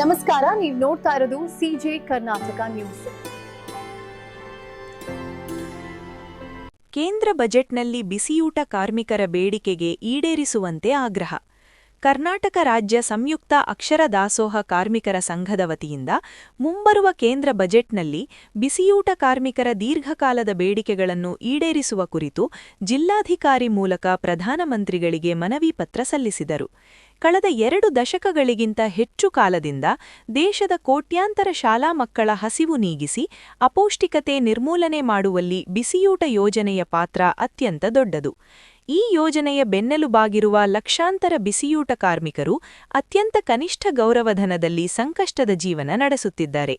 ನಮಸ್ಕಾರ, ನೀವು ನೋಡ್ತಾ ಇರೋದು ಸಿಜೆ ಕರ್ನಾಟಕ ನ್ಯೂಸ್. ಕೇಂದ್ರ ಬಜೆಟ್ನಲ್ಲಿ ಬಿಸಿಯೂಟ ಕಾರ್ಮಿಕರ ಬೇಡಿಕೆಗೆ ಈಡೇರಿಸುವಂತೆ ಆಗ್ರಹ. ಕರ್ನಾಟಕ ರಾಜ್ಯ ಸಂಯುಕ್ತ ಅಕ್ಷರ ದಾಸೋಹ ಕಾರ್ಮಿಕರ ಸಂಘದ ವತಿಯಿಂದ ಮುಂಬರುವ ಕೇಂದ್ರ ಬಜೆಟ್ನಲ್ಲಿ ಬಿಸಿಯೂಟ ಕಾರ್ಮಿಕರ ದೀರ್ಘಕಾಲದ ಬೇಡಿಕೆಗಳನ್ನು ಈಡೇರಿಸುವ ಕುರಿತು ಜಿಲ್ಲಾಧಿಕಾರಿ ಮೂಲಕ ಪ್ರಧಾನಮಂತ್ರಿಗಳಿಗೆ ಮನವಿ ಪತ್ರ ಸಲ್ಲಿಸಿದರು. ಕಳೆದ ಎರಡು ದಶಕಗಳಿಗಿಂತ ಹೆಚ್ಚು ಕಾಲದಿಂದ ದೇಶದ ಕೋಟ್ಯಾಂತರ ಶಾಲಾ ಮಕ್ಕಳ ಹಸಿವು ನೀಗಿಸಿ ಅಪೌಷ್ಟಿಕತೆ ನಿರ್ಮೂಲನೆ ಮಾಡುವಲ್ಲಿ ಬಿಸಿಯೂಟ ಯೋಜನೆಯ ಪಾತ್ರ ಅತ್ಯಂತ ದೊಡ್ಡದು. ಈ ಯೋಜನೆಯ ಬೆನ್ನೆಲುಬಾಗಿರುವ ಲಕ್ಷಾಂತರ ಬಿಸಿಯೂಟ ಕಾರ್ಮಿಕರು ಅತ್ಯಂತ ಕನಿಷ್ಠ ಗೌರವಧನದಲ್ಲಿ ಸಂಕಷ್ಟದ ಜೀವನ ನಡೆಸುತ್ತಿದ್ದಾರೆ.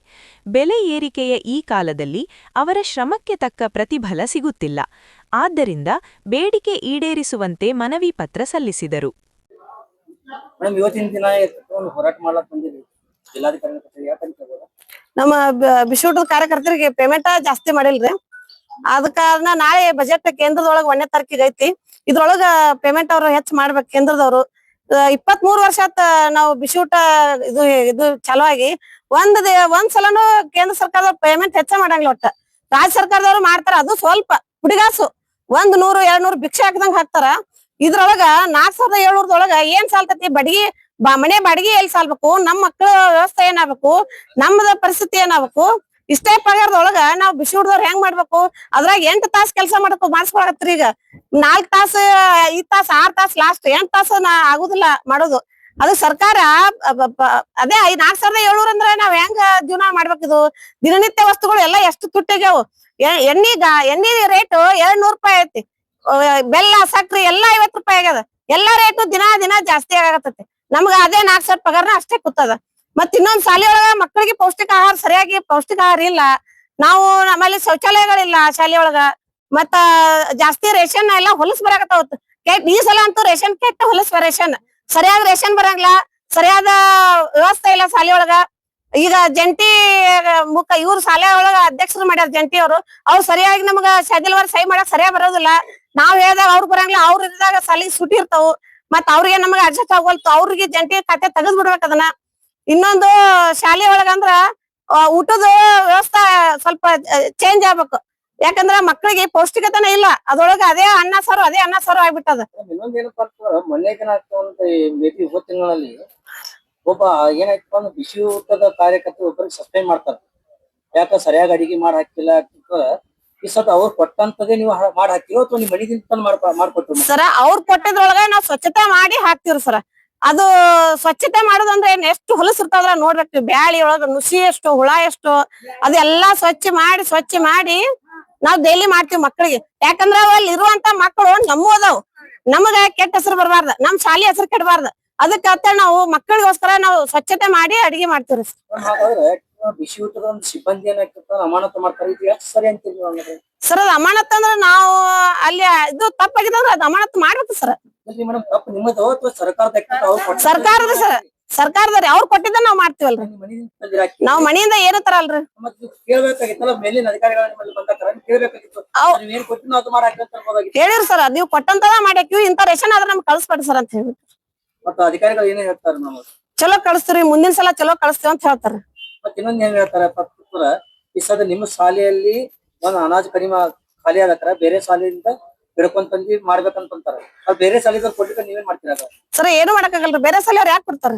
ಬೆಲೆ ಏರಿಕೆಯ ಈ ಕಾಲದಲ್ಲಿ ಅವರ ಶ್ರಮಕ್ಕೆ ತಕ್ಕ ಪ್ರತಿಫಲ ಸಿಗುತ್ತಿಲ್ಲ. ಆದ್ದರಿಂದ ಬೇಡಿಕೆ ಈಡೇರಿಸುವಂತೆ ಮನವಿ ಪತ್ರ ಸಲ್ಲಿಸಿದರು. ಮೇಡಮ್, ಇವತ್ತಿನ ದಿನ ಹೋರಾಟ ಮಾಡ್ಲಕ್ ಕಚೇರಿ ಯಾಕಂತ? ನಮ್ಮ ಬ- ಬಿಸಿಯೂಟದ ಕಾರ್ಯಕರ್ತರಿಗೆ ಪೇಮೆಂಟ್ ಜಾಸ್ತಿ ಮಾಡಿಲ್ರಿ. ಅದ ಕಾರಣ ನಾಳೆ ಬಜೆಟ್ ಕೇಂದ್ರದೊಳಗ ಒಂದನೇ ತಾರೀಕಿಗೆ ಐತಿ. ಇದ್ರೊಳಗ ಪೇಮೆಂಟ್ ಅವ್ರು ಹೆಚ್ಚು ಮಾಡ್ಬೇಕು ಕೇಂದ್ರದವ್ರು. ಇಪ್ಪತ್ ಮೂರ್ ವರ್ಷ ನಾವು ಬಿಸಿಯೂಟ ಇದು ಇದು ಚಲೋ ಆಗಿ ಒಂದ್ ಒಂದ್ ಸಲನು ಕೇಂದ್ರ ಸರ್ಕಾರದ ಪೇಮೆಂಟ್ ಹೆಚ್ಚ ಮಾಡಂಗಿಲ್ಲ ಒಟ್ಟ. ರಾಜ್ಯ ಸರ್ಕಾರದವ್ರು ಮಾಡ್ತಾರ, ಅದು ಸ್ವಲ್ಪ ಹುಡುಗಾಸು. ಒಂದ್ ನೂರು ಎರಡ್ ನೂರು ಭಿಕ್ಷೆ ಹಾಕ್ದಂಗ್ ಹಾಕ್ತಾರ. ಇದ್ರೊಳಗ ನಾಕ್ ಸಾವಿರದ ಏಳ್ನೂರದೊಳಗ ಏನ್ ಸಾಲ್ತತಿ? ಬಡಗಿ ಮನೆ ಬಾಡಿಗೆ ಎಲ್ಲಿ ಸಾಲ್ಬೇಕು? ನಮ್ ಮಕ್ಳ ವ್ಯವಸ್ಥೆ ಏನಾಗ್ಬೇಕು? ನಮ್ದ ಪರಿಸ್ಥಿತಿ ಏನಾಗ್ಬೇಕು? ಇಷ್ಟೇ ಪಗಾರದೊಳಗ ನಾವ್ ಬಿಸಿ ಹುಡ್ದವ್ರ ಹೆಂಗ್ ಮಾಡ್ಬೇಕು? ಅದ್ರಾಗ ಎಂಟ್ ತಾಸ್ ಕೆಲಸ ಮಾಡಬೇಕು ಮಾಡಿಸ್ಕೊಳತ್ರಿ ಈಗ. ನಾಲ್ಕ್ ತಾಸ, ಐದ್ ತಾಸ್, ಆರ್ ತಾಸ್ ಲಾಸ್ಟ್ ಎಂಟ್ ತಾಸ ನಾ ಆಗುದಿಲ್ಲ ಮಾಡೋದು. ಅದು ಸರ್ಕಾರ ಅದೇ ಐದ್ ನಾಲ್ಕ್ ಸಾವಿರದ ಏಳ್ನೂರ ಅಂದ್ರೆ ನಾವ್ ಹೆಂಗ ಜೀವನ ಮಾಡ್ಬೇಕಿದು ದಿನನಿತ್ಯ ವಸ್ತುಗಳು ಎಲ್ಲಾ ಎಷ್ಟು ತುಟ್ಟಿಗೆವು ಎಣ್ಣಿಗ ಎಣ್ಣಿ ರೇಟ್ ಎರಡ್ ನೂರ್ ರೂಪಾಯಿ ಐತಿ. ಬೆಲ್ಲ, ಸಕ್ರಿ ಎಲ್ಲಾ ಐವತ್ ರೂಪಾಯಿ ಆಗ್ಯದ. ಎಲ್ಲಾ ರೇಟು ದಿನ ದಿನ ಜಾಸ್ತಿ ಆಗತ್ತೈತಿ ನಮ್ಗ ಅದೇ ನಾಲ್ಕ್ ಸಾವಿರ ಪಗಾರನ ಅಷ್ಟೇ ಕೂತದ. ಮತ್ ಇನ್ನೊಂದ್ ಶಾಲೆ ಒಳಗ ಮಕ್ಕಳಿಗೆ ಪೌಷ್ಟಿಕ ಆಹಾರ ಸರಿಯಾಗಿ ಪೌಷ್ಟಿಕ ಆಹಾರ ಇಲ್ಲ. ನಾವು ನಮ್ಮಲ್ಲಿ ಶೌಚಾಲಯಗಳಿಲ್ಲ ಶಾಲೆ ಒಳಗ. ಮತ್ತ ಜಾಸ್ತಿ ರೇಷನ್ ಎಲ್ಲ ಹೊಲಸ್ ಬರಾಕತ್ತಾವತ್. ಕೆಟ್, ಈ ಸಲ ಅಂತೂ ರೇಷನ್ ಕೆಟ್ಟ ಹೊಲಸ್ ರೇಷನ್. ಸರಿಯಾದ ರೇಷನ್ ಬರಂಗಿಲ್ಲ. ಸರಿಯಾದ ವ್ಯವಸ್ಥೆ ಇಲ್ಲ ಶಾಲೆ ಒಳಗ. ಈಗ ಜಂಟಿ, ಮುಖ, ಇವ್ರ ಶಾಲೆ ಒಳಗ ಅಧ್ಯಕ್ಷರು ಮಾಡ್ಯಾರ ಜಂಟಿ ಅವರು. ಅವ್ರು ಸರಿಯಾಗಿ ನಮಗ ಶೆಡ್ಯೂಲ್ ಸಹಿ ಮಾಡಕ್ ಸರಿಯಾಗಿ ಬರೋದಿಲ್ಲ. ನಾವ್ ಹೇಳ್ದಾಗ ಅವ್ರು ಬರಂಗಿಲ್ಲ, ಅವ್ರ ಇದ್ದಾಗ ಸಾಲಿ ಸುಟ್ಟಿರ್ತಾವ್ ಮತ್ ಅವ್ರಿಗೆ ನಮಗ ಅಡ್ಜಸ್ಟ್ ಆಗೋಲ್ತು. ಅವ್ರಿಗೆ ಜಂಟಿ ಖಾತೆ ತೆಗೆದ್ ಬಿಡ್ಬೇಕ ಅದನ್ನ. ಇನ್ನೊಂದು ಶಾಲೆ ಒಳಗಂದ್ರ ಊಟದ ವ್ಯವಸ್ಥೆ ಸ್ವಲ್ಪ ಚೇಂಜ್ ಆಗ್ಬೇಕು. ಯಾಕಂದ್ರ ಮಕ್ಕಳಿಗೆ ಪೌಷ್ಟಿಕತೆನೇ ಇಲ್ಲ. ಅದೊಳಗ ಅದೇ ಅನ್ನ ಸಾರು, ಅದೇ ಅನ್ನ ಸಾರು ಆಗ್ಬಿಟ್ಟದ. ತಿಂಗಳಲ್ಲಿ ಒಬ್ಬ ಏನಾಯ್ತಪ್ಪ ಅಂದ್ರೆ ಬಿಸಿ ಊಟದ ಕಾರ್ಯಕರ್ತರು ಒಬ್ಬರಿಗೆ ಸಸ್ಪೆಂಡ್ ಮಾಡ್ತಾರ. ಯಾಕ ಸರಿಯಾಗಿ ಅಡಿಗೆ ಮಾಡಿ ಹಾಕಿಲ್ಲ ಈ ಸತ ಅವ್ರು ಕೊಟ್ಟಂತದೇ ನೀವು ಹಾ- ಮಾಡಿ ಹಾಕಿರೋ ಅಥವಾ ನಿಮ್ ಮನೆದಿಂದ ತಂದು ಮಾಡ್ಕೊಟ್ರು ಸರ ಅವ್ರು ಕೊಟ್ಟಿದ್ರೊಳಗ ನಾವ್ ಸ್ವಚ್ಛತೆ ಮಾಡಿ ಹಾಕ್ತಿವ್ರಿ ಸರ. ಅದು ಸ್ವಚ್ಛತೆ ಮಾಡೋದಂದ್ರೆ ಏನ್ ಎಷ್ಟು ಹೊಲಸ್ ಇರ್ತಾವ್ರ ನೋಡ್ಬೇಕು ಬ್ಯಾಳಿ ಒಳಗ ನುಸಿ ಎಷ್ಟು ಹುಳ ಎಷ್ಟು ಅದೆಲ್ಲಾ ಸ್ವಚ್ಛ ಮಾಡಿ ಸ್ವಚ್ಛ ಮಾಡಿ ನಾವ್ ಡೈಲಿ ಮಾಡ್ತೀವಿ ಮಕ್ಕಳಿಗೆ ಯಾಕಂದ್ರ ಅಲ್ಲಿ ಇರುವಂತ ಮಕ್ಕಳು ನಮ್ಮೂ ಅದಾವ್. ನಮಗ ಕೆಟ್ಟ ಹೆಸರು ಬರಬಾರ್ದ? ನಮ್ ಶಾಲೆ ಹೆಸರು ಕೆಡಬಾರ್ದ. ಅದಕ್ಕ ನಾವು ಮಕ್ಕಳಿಗೋಸ್ಕರ ನಾವು ಸ್ವಚ್ಛತೆ ಮಾಡಿ ಅಡಿಗೆ ಮಾಡ್ತೀವ್ರಿ ಬಿಸಿ ಊಟದ ಒಂದು ಸಿಬ್ಬಂದಿ ಏನಾಗ್ತದ ಅಮಾನತು ಮಾಡ್ತಾರೆ ಇದು ಎಷ್ಟು ಸರಿ ಅಂದ್ರೆ ಸರ್ ಅದ್ ಅಮಾನತ್ ಅಂದ್ರ ನಾವು ಅಲ್ಲಿ ಇದು ತಪ್ಪಾಗಿದಂದ್ರ ಅದ್ ಅಮಾನತ್ ಮಾಡ್ಬೇಕು ಸರ್. ಮೇಡಮ್ ತಪ್ಪು ನಿಮ್ಮದು ಅಥವಾ ಸರ್ಕಾರದ ಆಗ್ತದೆ ಅವ್ರು ಕೊಟ್ಟ- ಸರ್ಕಾರದ ಸರ್ ಸರ್ಕಾರದವ್ರಿ ಅವ್ರು ಕೊಟ್ಟಿದ್ದ ನಾವ್ ಮಾಡ್ತೀವಲ್ರಿ. ನಿಮ್ ಮನೆಯಿಂದ ತಂದಿರ ಹಾಕಿ ನಾವ್ ಮನೆಯಿಂದ ಏನು ತರಲ್ರಿ. ಮತ್ತೆ ನೀವು ಕೇಳ್ಬೇಕಾಗಿತ್ತಲ್ಲ ಮೇಲಿನ ಅಧಿಕಾರಿಗಳ ನಿಮ್ಮಲ್ಲಿ ಬಂದಾಗ ಕೇಳ್ಬೇಕಾಗಿತ್ತು. ಅವ್- ನೀವ್ ಏನ್ ಕೊಟ್ಟಿನ ಅದು ಮಾಡಿ ಹಾಕಿ ಅಂತ ಅನ್ಬೋದಾಗಿತ್ತು. ಹೇಳಿರಿ ಸರ್ ನೀವು ಕೊಟ್ಟಂತದ ಮಾಡ್ಯಾಕಿವಿ ಇಂತ ರೇಷನ್ ಆದ್ರೆ ನಮ್ಗೆ ಕಳ್ಸ್ಬೇಡಿ ಸರ್ ಅಂತ ಹೇಳಿ ಮತ್ತೆ ಅಧಿಕಾರಿಗಳು ಏನೇ ಹೇಳ್ತಾರೆ ನಮ್ಮ ಚಲೋ ಕಳಿಸ್ತೀರಿ ಮುಂದಿನ ಸಲ ಚಲೋ ಕಳಿಸ್ತೀವಿ ಅಂತ ಹೇಳ್ತಾರ. ಮತ್ತೆ ಇನ್ನೊಂದ್ ಏನ್ ಹೇಳ್ತಾರೆ ಪತ್ರ ಈ ಸದ ನಿಮ್ಮ ಶಾಲೆಯಲ್ಲಿ ಒಂದ್ ಅನಾಜ್ ಕಡಿಮೆ ಖಾಲಿ ಆಗತ್ತರ ಬೇರೆ ಶಾಲೆಯಿಂದ ಹಿಡ್ಕೊಂಡ್ ತಂದಿ ಅದ್ ಬೇರೆ ಶಾಲೆದವ್ರು ಕೊಡ್ಲಿಕ್ಕೆ ನೀವೇನ್ ಮಾಡ್ತೀರಾ ಅದು? ಸರ್ ಏನು ಮಾಡಕ್ಕಾಗಲ್ರಿ. ಬೇರೆ ಶಾಲೆ ಅವ್ರು ಯಾಕೆ ಕೊಡ್ತಾರ?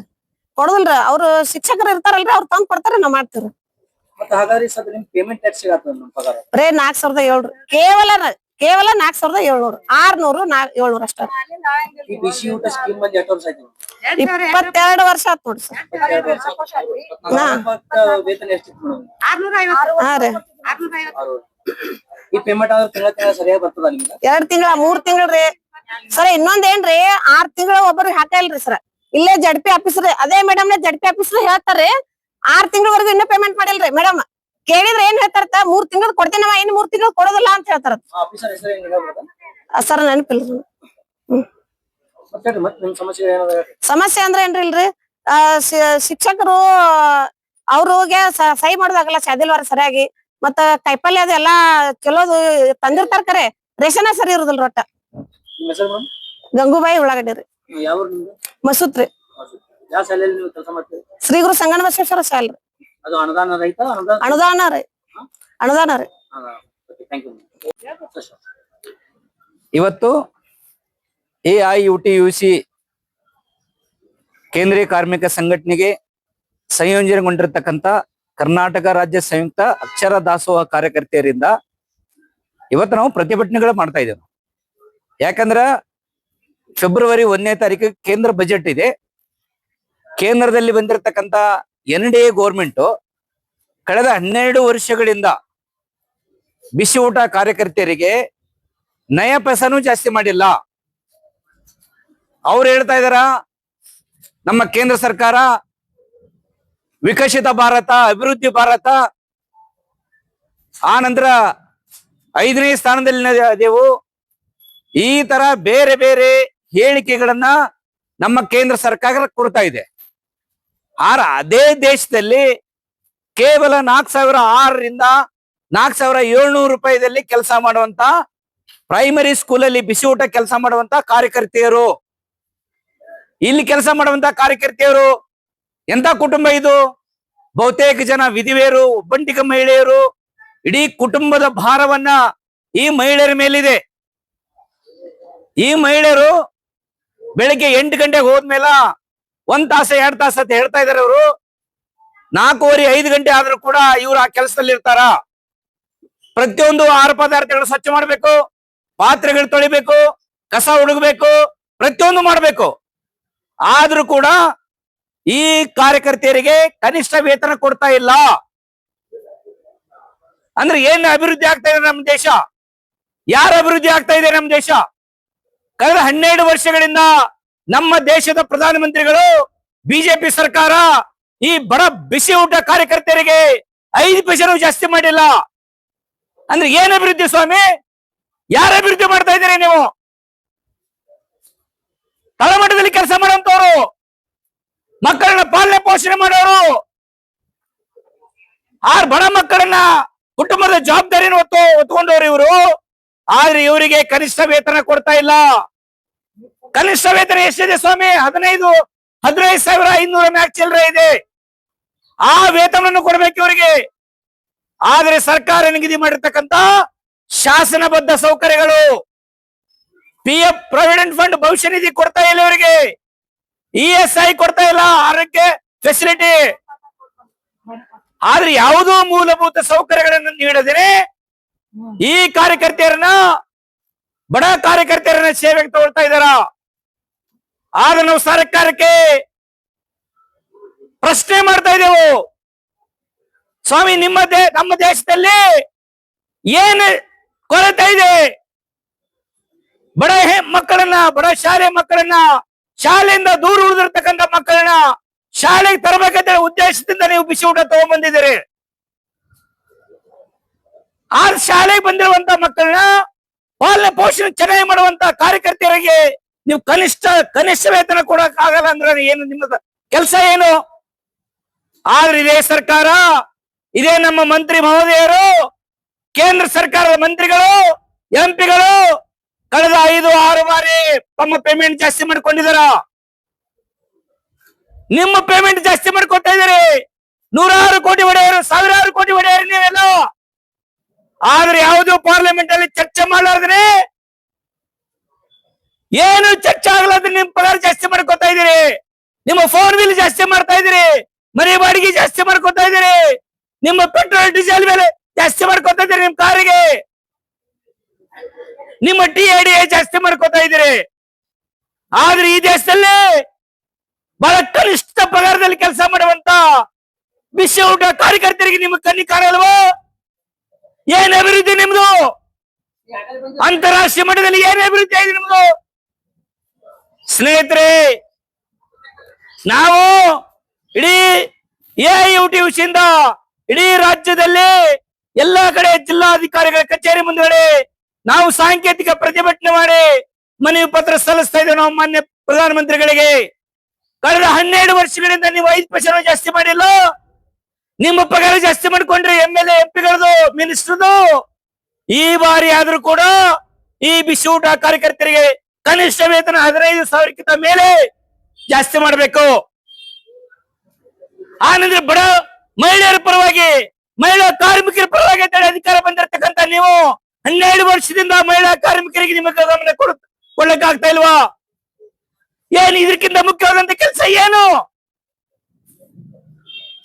ಕೊಡುದಿಲ್ರಿ. ಅವ್ರು ಶಿಕ್ಷಕರು ಇರ್ತಾರಲ್ರಿ ಅವ್ರು ತಂದ್ ಕೊಡ್ತಾರ ನಾವ್ ಮಾಡ್ತಾರ ಮತ್ತೆ ಹಾಗಾದ್ರೆ ಈ ಸದ ನಿಮ್ ಪೇಮೆಂಟ್ ಟ್ಯಾಕ್ಸ್ ಸಿಗತ್ತ ನಮ್ ಪಗಾರ? ಬರೇ ನಾಲ್ಕ್ ಸಾವಿರದ ಏಳ್ರಿ ಕೇವಲ ಕೇವಲ ನಾಲ್ಕ್ ಸಾವಿರದ ಏಳ್ನೂರು ಆರ್ನೂರು ನಾ ಏಳ್ನೂರು ಅಷ್ಟ. ಈ ಬಿಸಿ ಊಟ ಸ್ಕೀಮ್ ಬಂದು ಎಷ್ಟು ವರ್ಷ ಆಯ್ತು. ಇಪ್ಪತ್ತೆರಡು ವರ್ಷ ಆತ್ ನೋಡ್ರಿ ಸರ್. ಇಪ್ಪತ್ತೆರಡು ಮತ್ತೆ ವೇತನ ಎಷ್ಟಿತ್ತು ಮೇಡಮ್ ಹಾ ರೀ. ಆರು. ಈ ಪೇಮೆಂಟ್ ಆದ್ರೆ ತಿಂಗಳ ತಿಂಗಳ ಸರಿಯಾಗಿ ಬರ್ತದ ನಿಮ್ಗೆ? ಎರಡ್ ತಿಂಗಳ ಮೂರ್ ತಿಂಗಳ್ರಿ ಸರ್ ಇನ್ನೊಂದ್ ಏನ್ರಿ ಆರ್ ತಿಂಗಳ ಒಬ್ಬರಿಗೆ ಹಾಕಲ್ರಿ ಸರ್. ಇಲ್ಲೇ ಜಡ್ಪಿ ಆಫೀಸ್ ರೀ ಅದೇ ಮೇಡಮ್ ಜಡ್ಪಿ ಆಫೀಸ್ ಹೇಳ್ತಾರ್ರಿ ಆರ್ ತಿಂಗಳವರೆಗೂ ಇನ್ನೂ ಪೇಮೆಂಟ್ ಮಾಡಿಲ್ರಿ ಮೇಡಮ್ ಕೇಳಿದ್ರೆ ಏನ್ ಹೇಳ್ತಾರತ್ತ? ಮೂರ್ ತಿಂಗಳ್ ಕೊಡ್ತೇನವ ಏನ್ ಮೂರ್ ತಿಂಗಳ್ ಕೊಡೋದಿಲ್ಲ ಅಂತ ಹೇಳ್ತಾರ ಸರ್ ನೆನಪಿಲ್ರಿ ಸಮಸ್ಯೆ ಅಂದ್ರ ಏನ್ರಿ ಇಲ್ರಿ? ಶಿಕ್ಷಕರು ಅವ್ರಿಗೆ ಸಹಿ ಮಾಡೋದಾಗಲ್ಲ ಶಾದಿಲ್ವಾರ ಸರಿಯಾಗಿ. ಮತ್ತ ಕೈಪಲ್ಯ ಅದೆಲ್ಲಾ ಚಲೋದು ತಂದಿರ್ತಾರ ಕರೆ ರೇಷನ ಸರಿ ಇರುದಿಲ್ರಿ ರೊಟ್ಟ ಗಂಗೂಬಾಯಿ ಉಳ್ಳಾಗಡ್ಡಿ ರೀ. ಮಸೂತ್ರಿ ಶ್ರೀ ಗುರು ಸಂಗಣ ಬಸವೇಶ್ವರ ಶಾಲೆ ಅದು ಅನುದಾನ ರೈತ ಅನುದಾನ ಅನುದಾನ ರೀ. ಅನುದಾನ ರೀ. ಥ್ಯಾಂಕ್ ಯು ಇವತ್ತು A I U T U C ಕೇಂದ್ರೀಯ ಕಾರ್ಮಿಕ ಸಂಘಟನೆಗೆ ಸಂಯೋಜನೆಗೊಂಡಿರ್ತಕ್ಕಂಥ ಕರ್ನಾಟಕ ರಾಜ್ಯ ಸಂಯುಕ್ತ ಅಕ್ಷರ ದಾಸೋಹ ಕಾರ್ಯಕರ್ತೆಯರಿಂದ ಇವತ್ತು ನಾವು ಪ್ರತಿಭಟನೆಗಳು ಮಾಡ್ತಾ ಇದ್ದೇವೆ. ಯಾಕಂದ್ರ ಫೆಬ್ರವರಿ ಒಂದನೇ ತಾರೀಕು ಕೇಂದ್ರ ಬಜೆಟ್ ಇದೆ. ಕೇಂದ್ರದಲ್ಲಿ ಬಂದಿರತಕ್ಕಂತ ಎನ್ ಡಿ ಎ ಗೋರ್ಮೆಂಟ್ ಕಳೆದ ಹನ್ನೆರಡು ವರ್ಷಗಳಿಂದ ಬಿಸಿ ಊಟ ಕಾರ್ಯಕರ್ತರಿಗೆ ನಯ ಪೈಸನೂ ಜಾಸ್ತಿ ಮಾಡಿಲ್ಲ. ಅವ್ರು ಹೇಳ್ತಾ ಇದಾರ, ನಮ್ಮ ಕೇಂದ್ರ ಸರ್ಕಾರ ವಿಕಸಿತ ಭಾರತ, ಅಭಿವೃದ್ಧಿ ಭಾರತ, ಆ ನಂತರ ಐದನೇ ಸ್ಥಾನದಲ್ಲಿ ಅದೇವು ಈ ತರ ಬೇರೆ ಬೇರೆ ಹೇಳಿಕೆಗಳನ್ನ ನಮ್ಮ ಕೇಂದ್ರ ಸರ್ಕಾರ ಕೊಡ್ತಾ ಇದೆ. ಆರ ಅದೇ ದೇಶದಲ್ಲಿ ಕೇವಲ ನಾಲ್ಕು ಸಾವಿರ ಆರರಿಂದ ನಾಲ್ಕು ಸಾವಿರ ಏಳ್ನೂರು ರೂಪಾಯಿದಲ್ಲಿ ಕೆಲಸ ಮಾಡುವಂತ ಪ್ರೈಮರಿ ಸ್ಕೂಲಲ್ಲಿ ಬಿಸಿ ಊಟ ಕೆಲಸ ಮಾಡುವಂತ ಕಾರ್ಯಕರ್ತೆಯರು. ಇಲ್ಲಿ ಕೆಲಸ ಮಾಡುವಂತ ಕಾರ್ಯಕರ್ತೆಯರು. ಎಂತ ಕುಟುಂಬ ಇದು? ಬಹುತೇಕ ಜನ ವಿಧಿವೆಯರು ಒಬ್ಬಂಟಿಕ ಮಹಿಳೆಯರು. ಇಡೀ ಕುಟುಂಬದ ಭಾರವನ್ನ ಈ ಮಹಿಳೆಯರ ಮೇಲಿದೆ. ಈ ಮಹಿಳೆಯರು ಬೆಳಿಗ್ಗೆ ಎಂಟು ಗಂಟೆಗೆ ಹೋದ್ಮೇಲ ಒಂದ್ ತಾಸ, ಎರಡ್ ತಾಸ ಅಂತ ಹೇಳ್ತಾ ಇದಾರೆ ಅವರು. ನಾಲ್ಕೂವರೆ, ಐದು ಗಂಟೆ ಆದ್ರೂ ಕೂಡ ಇವ್ರು ಆ ಕೆಲಸದಲ್ಲಿ ಇರ್ತಾರ? ಪ್ರತಿಯೊಂದು ಆಹಾರ ಪದಾರ್ಥಗಳು ಸ್ವಚ್ಛ ಮಾಡ್ಬೇಕು, ಪಾತ್ರೆಗಳು ತೊಳಿಬೇಕು, ಕಸ ಹುಡುಗಬೇಕು ಪ್ರತಿಯೊಂದು ಮಾಡ್ಬೇಕು. ಆದ್ರೂ ಕೂಡ ಈ ಕಾರ್ಯಕರ್ತೆಯರಿಗೆ ಕನಿಷ್ಠ ವೇತನ ಕೊಡ್ತಾ ಇಲ್ಲ. ಅಂದ್ರೆ ಏನ್ ಅಭಿವೃದ್ಧಿ ಆಗ್ತಾ ಇದೆ ನಮ್ಮ ದೇಶ? ಯಾರ ಅಭಿವೃದ್ಧಿ ಆಗ್ತಾ ಇದೆ ನಮ್ಮ ದೇಶ? ಕಳೆದ ಹನ್ನೆರಡು ವರ್ಷಗಳಿಂದ ನಮ್ಮ ದೇಶದ ಪ್ರಧಾನಮಂತ್ರಿಗಳು, ಬಿಜೆಪಿ ಸರ್ಕಾರ ಈ ಬಡ ಬಿಸಿ ಊಟ ಕಾರ್ಯಕರ್ತರಿಗೆ ಐದು ಪೈಸೆನೂ ಜಾಸ್ತಿ ಮಾಡಿಲ್ಲ. ಅಂದ್ರೆ ಏನ್ ಅಭಿವೃದ್ಧಿ ಸ್ವಾಮಿ? ಯಾರ ಅಭಿವೃದ್ಧಿ ಮಾಡ್ತಾ ಇದ್ದೀರಿ ನೀವು? ತಳಮಟ್ಟದಲ್ಲಿ ಕೆಲಸ ಮಾಡುವಂತವ್ರು ಮಕ್ಕಳನ್ನ ಪಾಲನೆ ಪೋಷಣೆ ಮಾಡೋರು. ಆರ್ ಬಡ ಮಕ್ಕಳನ್ನ ಕುಟುಂಬದ ಜವಾಬ್ದಾರಿನ ಹೊತ್ತು ಹೊತ್ಕೊಂಡವ್ರು ಇವರು. ಆದ್ರೆ ಇವರಿಗೆ ಕನಿಷ್ಠ ವೇತನ ಕೊಡ್ತಾ ಇಲ್ಲ. ಕನಿಷ್ಠ ವೇತನ ಎಷ್ಟಿದೆ ಸ್ವಾಮಿ, ಹದಿನೈದು ಹದಿನೈದು ಸಾವಿರ ಐನೂರ ಮ್ಯಾಕ್ ಚಿಲ್ಲರೆ ಇದೆ. ಆ ವೇತನವನ್ನು ಕೊಡಬೇಕು ಇವರಿಗೆ. ಆದರೆ ಸರ್ಕಾರ ನಿಗದಿ ಮಾಡಿರ್ತಕ್ಕಂತ ಶಾಸನಬದ್ಧ ಸೌಕರ್ಯಗಳು. ಪಿ ಎಫ್ ಪ್ರಾವಿಡೆಂಟ್ ಫಂಡ್ ಭವಿಷ್ಯ ನಿಧಿ ಕೊಡ್ತಾ ಇಲ್ಲ ಇವರಿಗೆ. ಇ ಎಸ್ ಐ ಕೊಡ್ತಾ ಇಲ್ಲ, ಆರೋಗ್ಯ ಫೆಸಿಲಿಟಿ ಆದ್ರೆ ಯಾವುದೋ ಮೂಲಭೂತ ಸೌಕರ್ಯಗಳನ್ನು ನೀಡದೇನೆ ಈ ಕಾರ್ಯಕರ್ತೆಯರನ್ನ, ಬಡ ಕಾರ್ಯಕರ್ತೆಯರನ್ನ ಸೇವೆಗೆ ತಗೊಳ್ತಾ ಇದ್ದಾರ? ಆದ್ರೆ ನಾವು ಸರ್ಕಾರಕ್ಕೆ ಪ್ರಶ್ನೆ ಮಾಡ್ತಾ ಇದ್ದೆವು. ಸ್ವಾಮಿ, ನಿಮ್ಮ ದೇ, ನಮ್ಮ ದೇಶದಲ್ಲಿ ಏನು ಕೊರತೆ ಇದೆ? ಬಡ ಮಕ್ಕಳನ್ನ, ಬಡ ಶಾಲೆ ಮಕ್ಕಳನ್ನ, ಶಾಲೆಯಿಂದ ದೂರ ಉಳಿದಿರ್ತಕ್ಕಂಥ ಮಕ್ಕಳನ್ನ ಶಾಲೆಗೆ ತರಬೇಕಂತ ಉದ್ದೇಶದಿಂದ ನೀವು ಬಿಸಿ ಊಟ ತಗೊಂಡ್ಬಂದಿದ್ದೀರಿ. ಆ ಶಾಲೆಗೆ ಬಂದಿರುವಂತ ಮಕ್ಕಳನ್ನ ಪಾಲನೆ, ಪೋಷಣೆ, ಚೆನ್ನಾಗಿ ಮಾಡುವಂತ ಕಾರ್ಯಕರ್ತೆಯರಿಗೆ ನೀವು ಕನಿಷ್ಠ ಕನಿಷ್ಠ ವೇತನ ಕೊಡಕ್ ಆಗಲ್ಲ ಅಂದ್ರೆ ಏನು ನಿಮ್ಮದ ಕೆಲಸ ಏನು? ಆದ್ರೆ ಇದೇ ಸರ್ಕಾರ, ಇದೇ ನಮ್ಮ ಮಂತ್ರಿ ಮಹೋದಯರು, ಕೇಂದ್ರ ಸರ್ಕಾರದ ಮಂತ್ರಿಗಳು ಎಂಪಿಗಳು ಕಳೆದ ಐದು, ಆರು ಬಾರಿ ತಮ್ಮ ಪೇಮೆಂಟ್ ಜಾಸ್ತಿ ಮಾಡ್ಕೊಂಡಿದಾರ. ನಿಮ್ಮ ಪೇಮೆಂಟ್ ಜಾಸ್ತಿ ಮಾಡಿಕೊಟ್ಟ ಇದ್ದೀರಿ. ನೂರಾರು ಕೋಟಿ ಒಡೆಯರು, ಸಾವಿರಾರು ಕೋಟಿ ಒಡೆಯರು ನೀವೆಲ್ಲ. ಆದ್ರೆ ಯಾವುದು ಪಾರ್ಲಿಮೆಂಟ್ ಅಲ್ಲಿ ಚರ್ಚೆ ಮಾಡಲಾರ್ದ್ರೆ? ಏನು ಚರ್ಚೆ ಆಗಲಾರ್ದ್ರೆ ನಿಮ್ ಪಗಾರ ಜಾಸ್ತಿ ಮಾಡ್ಕೊತಾ ಇದೀರಿ ನಿಮ್ಮ ಫೋನ್ ಬಿಲ್ ಜಾಸ್ತಿ ಮಾಡ್ತಾ ಇದೀರಿ ಮನೆ ಬಾಡಿಗೆ ಜಾಸ್ತಿ ಮಾಡ್ಕೊತಾ ಇದೀರಿ ನಿಮ್ಮ ಪೆಟ್ರೋಲ್ ಡೀಸೆಲ್ ಮೇಲೆ ಜಾಸ್ತಿ ಮಾಡ್ಕೊತಾ ಇದೀರಿ ನಿಮ್ ಕಾರಿಗೆ ನಿಮ್ಮ ಟಿ ಡಿ ಜಾಸ್ತಿ ಮಾಡ್ಕೊತಾ ಇದೀರಿ ಆದ್ರೆ ಈ ದೇಶದಲ್ಲಿ ಬಹಳ ಕನಿಷ್ಠ ಪಗಾರದಲ್ಲಿ ಕೆಲಸ ಮಾಡುವಂತ ಬಿಸಿ ಊಟ ಕಾರ್ಯಕರ್ತರಿಗೆ ನಿಮ್ಮ ಕಣ್ಣಿ ಕಾಣಲ್ವೋ? ಏನ್ ಅಭಿವೃದ್ಧಿ ನಿಮ್ದು? ಅಂತಾರಾಷ್ಟ್ರೀಯ ಮಟ್ಟದಲ್ಲಿ ಏನ್ ಅಭಿವೃದ್ಧಿ ಆಗಿದೆ ನಿಮ್ದು? ಸ್ನೇಹಿತರೆ, ನಾವು ಇಡೀ ಎ ಇಂದ ಇಡೀ ರಾಜ್ಯದಲ್ಲಿ ಎಲ್ಲಾ ಕಡೆ ಜಿಲ್ಲಾಧಿಕಾರಿಗಳ ಕಚೇರಿ ಮುಂದುಗಡೆ ನಾವು ಸಾಂಕೇತಿಕ ಪ್ರತಿಭಟನೆ ಮಾಡಿ ಮನವಿ ಪತ್ರ ಸಲ್ಲಿಸ್ತಾ ಇದ್ದೇವೆ ನಾವು ಮಾನ್ಯ ಪ್ರಧಾನಮಂತ್ರಿಗಳಿಗೆ. ಕಳೆದ ಹನ್ನೆರಡು ವರ್ಷಗಳಿಂದ ನೀವು ಐದು ಪೈಸೆ ಜಾಸ್ತಿ ಮಾಡಿಲ್ಲ. ನಿಮ್ಮ ಪಗಾರ ಜಾಸ್ತಿ ಮಾಡ್ಕೊಂಡ್ರಿ ಎಂ ಎಲ್ ಎಂಪಿಗಳದು ಮಿನಿಸ್ಟರ್ದು ಈ ಬಾರಿ ಆದ್ರೂ ಕೂಡ ಈ ಬಿಸಿ ಊಟ ಕಾರ್ಯಕರ್ತರಿಗೆ ಕನಿಷ್ಠ ವೇತನ ಹದಿನೈದು ಸಾವಿರಕ್ಕಿಂತ ಮೇಲೆ ಜಾಸ್ತಿ ಮಾಡಬೇಕು. ಆನಂತರ ಬಡ ಮಹಿಳೆಯರ ಪರವಾಗಿ, ಮಹಿಳಾ ಕಾರ್ಮಿಕರ ಪರವಾಗಿ ಅಂತೇಳಿ ಅಧಿಕಾರ ಬಂದಿರತಕ್ಕಂತ ನೀವು ಹನ್ನೆರಡು ವರ್ಷದಿಂದ ಮಹಿಳಾ ಕಾರ್ಮಿಕರಿಗೆ ನಿಮಗೆ ಗಮನ ಕೊಡ ಇಲ್ವಾ? ಏನು ಇದಕ್ಕಿಂತ ಮುಖ್ಯವಾದಂತ ಕೆಲಸ ಏನು?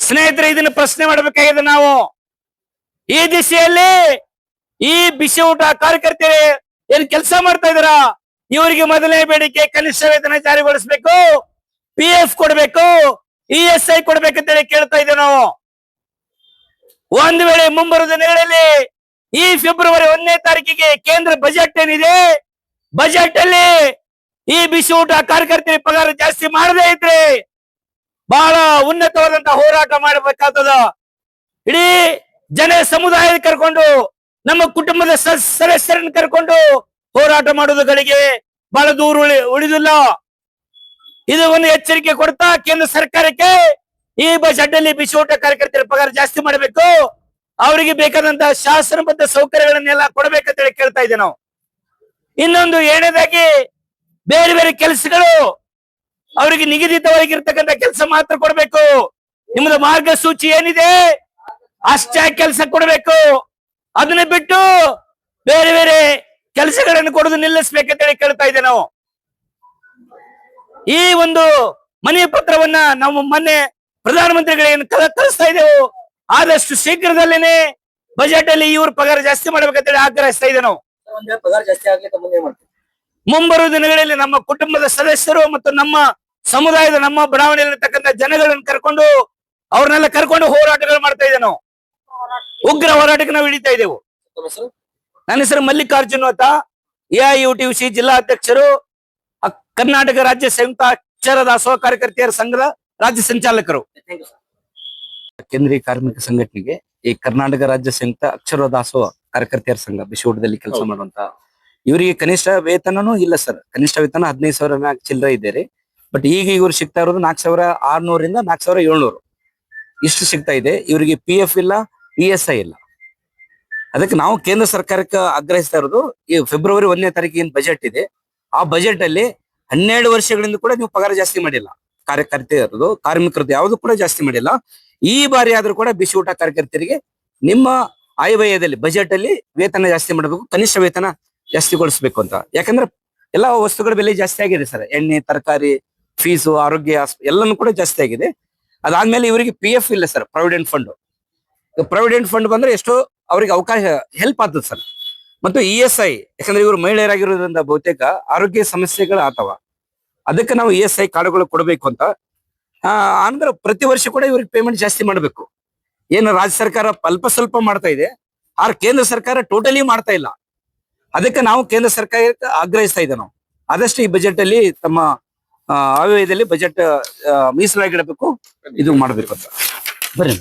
ಸ್ನೇಹಿತರೆ, ಇದನ್ನ ಪ್ರಶ್ನೆ ಮಾಡಬೇಕಾಗಿದೆ ನಾವು. ಈ ದಿಸೆಯಲ್ಲಿ ಈ ಬಿಸಿ ಊಟ ಕಾರ್ಯಕರ್ತರು ಏನ್ ಕೆಲಸ ಮಾಡ್ತಾ ಇದಾರ ಇವರಿಗೆ ಮೊದಲನೇ ಬೇಡಿಕೆ ಕನಿಷ್ಠ ವೇತನ ಜಾರಿಗೊಳಿಸಬೇಕು. ಪಿ ಎಫ್ ಕೊಡಬೇಕು. ಇ ಎಸ್ ಐ ಕೊಡ್ಬೇಕಂತೇಳಿ ಕೇಳ್ತಾ ಇದ್ದೇವೆ ನಾವು. ಒಂದು ವೇಳೆ ಮುಂಬರುವ ದಿನಗಳಲ್ಲಿ ಈ ಫೆಬ್ರವರಿ ಒಂದನೇ ತಾರೀಕಿಗೆ ಕೇಂದ್ರ ಬಜೆಟ್ ಏನಿದೆ ಬಜೆಟ್ ಅಲ್ಲಿ ಈ ಬಿಸಿ ಊಟ ಕಾರ್ಯಕರ್ತರಿಗೆ ಪಗಾರ ಜಾಸ್ತಿ ಮಾಡದೇ ಇದ್ರೆ ಬಹಳ ಉನ್ನತವಾದಂತ ಹೋರಾಟ ಮಾಡಬೇಕಾಗ್ತದ. ಇಡೀ ಜನ ಸಮುದಾಯ ಕರ್ಕೊಂಡು, ನಮ್ಮ ಕುಟುಂಬದ ಸದಸ್ಯರನ್ನು ಕರ್ಕೊಂಡು ಹೋರಾಟ ಮಾಡುವುದಗಳಿಗೆ ಬಹಳ ದೂರ ಉಳಿ, ಉಳಿದಿಲ್ಲ. ಇದು ಒಂದು ಎಚ್ಚರಿಕೆ ಕೊಡ್ತಾ ಕೇಂದ್ರ ಸರ್ಕಾರಕ್ಕೆ ಈ ಬಜೆಟ್ ಅಲ್ಲಿ ಬಿಸಿ ಊಟ ಕಾರ್ಯಕರ್ತರ ಪಗಾರ ಜಾಸ್ತಿ ಮಾಡಬೇಕು. ಅವರಿಗೆ ಬೇಕಾದಂತಹ ಶಾಸನಬದ್ಧ ಸೌಕರ್ಯಗಳನ್ನೆಲ್ಲ ಕೊಡಬೇಕಂತೇಳಿ ಕೇಳ್ತಾ ಇದ್ದೇವೆ ನಾವು. ಇನ್ನೊಂದು ಏನೇದಾಗಿ ಬೇರೆ ಬೇರೆ ಕೆಲಸಗಳು ಅವರಿಗೆ ನಿಗದಿತವಾಗಿರ್ತಕ್ಕಂಥ ಕೆಲಸ ಮಾತ್ರ ಕೊಡಬೇಕು. ನಿಮ್ಮದ ಮಾರ್ಗಸೂಚಿ ಏನಿದೆ ಅಷ್ಟೇ ಕೆಲಸ ಕೊಡಬೇಕು. ಅದನ್ನ ಬಿಟ್ಟು ಬೇರೆ ಬೇರೆ ಕೆಲಸಗಳನ್ನು ಕೊಡೋದು ನಿಲ್ಲಿಸ್ಬೇಕಂತೇಳಿ ಕೇಳ್ತಾ ಇದ್ದೆ ನಾವು. ಈ ಒಂದು ಮನೆ ಪತ್ರವನ್ನ ನಾವು ಮೊನ್ನೆ ಪ್ರಧಾನಮಂತ್ರಿಗಳಿಗೆ ಕಲಿಸ್ತಾ ಇದ್ದೆವು. ಆದಷ್ಟು ಶೀಘ್ರದಲ್ಲೇನೆ ಬಜೆಟ್ ಅಲ್ಲಿ ಇವ್ರ ಪಗಾರ ಜಾಸ್ತಿ ಮಾಡ್ಬೇಕಂತೇಳಿ ಆಗ್ರಹಿಸ್ತಾ ಇದ್ದೆ ನಾವು. ಮುಂಬರುವ ದಿನಗಳಲ್ಲಿ ನಮ್ಮ ಕುಟುಂಬದ ಸದಸ್ಯರು ಮತ್ತು ನಮ್ಮ ಸಮುದಾಯದ ನಮ್ಮ ಬಡಾವಣೆಯಲ್ಲಿರ್ತಕ್ಕಂಥ ಜನಗಳನ್ನು ಕರ್ಕೊಂಡು ಅವ್ರನ್ನೆಲ್ಲ ಕರ್ಕೊಂಡು ಹೋರಾಟಗಳು ಮಾಡ್ತಾ ಇದ್ದೇವೆ ನಾವು. ಉಗ್ರ ಹೋರಾಟಕ್ಕೆ ನಾವು ಹಿಡಿತಾ ಇದ್ದೆವು. ನನ್ನ ಹೆಸರು ಮಲ್ಲಿಕಾರ್ಜುನ್ ಅಂತ. ಎಐಯುಟಿಸಿ ಜಿಲ್ಲಾ ಅಧ್ಯಕ್ಷರು ಕರ್ನಾಟಕ ರಾಜ್ಯ ಸಂಯುಕ್ತ ಅಕ್ಷರ ದಾಸೋಹ ಕಾರ್ಯಕರ್ತೆಯರ ಸಂಘದ ರಾಜ್ಯ ಸಂಚಾಲಕರು. ಕೇಂದ್ರೀಯ ಕಾರ್ಮಿಕ ಸಂಘಟನೆಗೆ ಈ ಕರ್ನಾಟಕ ರಾಜ್ಯ ಸಂಯುಕ್ತ ಅಕ್ಷರ ದಾಸೋಹ ಕಾರ್ಯಕರ್ತೆಯರ ಸಂಘ ಬಿಶೋಟದಲ್ಲಿ ಕೆಲಸ ಮಾಡುವಂತ ಇವರಿಗೆ ಕನಿಷ್ಠ ವೇತನನೂ ಇಲ್ಲ ಸರ್. ಕನಿಷ್ಠ ವೇತನ ಹದಿನೈದು ಸಾವಿರ ನಾಲ್ಕು ಚಿಲ್ಲರೆ ಇದ್ದಾರೆ ಬಟ್ ಈಗ ಇವ್ರು ಸಿಗ್ತಾ ಇರೋದು ನಾಲ್ಕು ಸಾವಿರ ಆರ್ನೂರಿಂದ ನಾಲ್ಕು ಸಾವಿರ ಏಳ್ನೂರು. ಇಷ್ಟು ಸಿಗ್ತಾ ಇದೆ. ಇವರಿಗೆ ಪಿ ಎಫ್ ಇಲ್ಲ ಇ ಎಸ್ ಐ ಇಲ್ಲ. ಅದಕ್ಕೆ ನಾವು ಕೇಂದ್ರ ಸರ್ಕಾರಕ್ಕೆ ಆಗ್ರಹಿಸ್ತಾ ಇರೋದು, ಈ ಫೆಬ್ರವರಿ ಒಂದನೇ ತಾರೀಕು ಏನ್ ಬಜೆಟ್ ಇದೆ, ಆ ಬಜೆಟ್ ಅಲ್ಲಿ ಹನ್ನೆರಡು ವರ್ಷಗಳಿಂದ ಕೂಡ ನೀವು ಪಗಾರ ಜಾಸ್ತಿ ಮಾಡಿಲ್ಲ. ಕಾರ್ಯಕರ್ತೆಯರದು ಕಾರ್ಮಿಕರದ್ದು ಯಾವುದು ಕೂಡ ಜಾಸ್ತಿ ಮಾಡಿಲ್ಲ. ಈ ಬಾರಿ ಆದ್ರೂ ಕೂಡ ಬಿಸಿ ಊಟ ಕಾರ್ಯಕರ್ತರಿಗೆ ನಿಮ್ಮ ಆಯವ್ಯಯದಲ್ಲಿ ಬಜೆಟ್ ಅಲ್ಲಿ ವೇತನ ಜಾಸ್ತಿ ಮಾಡಬೇಕು, ಕನಿಷ್ಠ ವೇತನ ಜಾಸ್ತಿಗೊಳಿಸ್ಬೇಕು ಅಂತ. ಯಾಕಂದ್ರೆ ಎಲ್ಲಾ ವಸ್ತುಗಳ ಬೆಲೆ ಜಾಸ್ತಿ ಆಗಿದೆ ಸರ್. ಎಣ್ಣೆ, ತರಕಾರಿ ಫೀಸು ಆರೋಗ್ಯ ಎಲ್ಲಾನು ಕೂಡ ಜಾಸ್ತಿ ಆಗಿದೆ. ಅದಾದ್ಮೇಲೆ ಇವರಿಗೆ ಪಿ ಎಫ್ ಇಲ್ಲ sir provident fund provident fund ಬಂದ್ರೆ ಎಷ್ಟೋ ಅವರಿಗೆ ಅವಕಾಶ ಹೆಲ್ಪ್ ಆಗ್ತದೆ ಸರ್. ಮತ್ತು ಇ ಎಸ್ ಐ ಯಾಕಂದ್ರೆ ಇವರು ಮಹಿಳೆಯರಾಗಿರೋದ್ರಿಂದ ಬಹುತೇಕ ಆರೋಗ್ಯ ಸಮಸ್ಯೆಗಳು ಆತವ ಅದಕ್ಕೆ ನಾವು ಇ ಎಸ್ ಐ ಕಾರ್ಡ್ಗಳು ಕೊಡಬೇಕು ಅಂತ. ಅಂದ್ರೆ ಪ್ರತಿ ವರ್ಷ ಕೂಡ ಇವ್ರಿಗೆ ಪೇಮೆಂಟ್ ಜಾಸ್ತಿ ಮಾಡಬೇಕು. ಏನು ರಾಜ್ಯ ಸರ್ಕಾರ ಅಲ್ಪ ಸ್ವಲ್ಪ ಮಾಡ್ತಾ ಇದೆ ಆದ್ರೆ ಕೇಂದ್ರ ಸರ್ಕಾರ ಟೋಟಲಿ ಮಾಡ್ತಾ ಇಲ್ಲ. ಅದಕ್ಕೆ ನಾವು ಕೇಂದ್ರ ಸರ್ಕಾರಕ್ಕೆ ಆಗ್ರಹಿಸ್ತಾ ಇದ್ದೇವೆ ನಾವು. ಆದಷ್ಟು ಈ ಬಜೆಟ್ ಅಲ್ಲಿ ತಮ್ಮ ಆ, ಆಯವ್ಯಯದಲ್ಲಿ ಬಜೆಟ್ ಮೀಸಲಾಗಿಡಬೇಕು. ಇದು ಮಾಡಬೇಕು ಅಂತ. ಬರ್ರಿ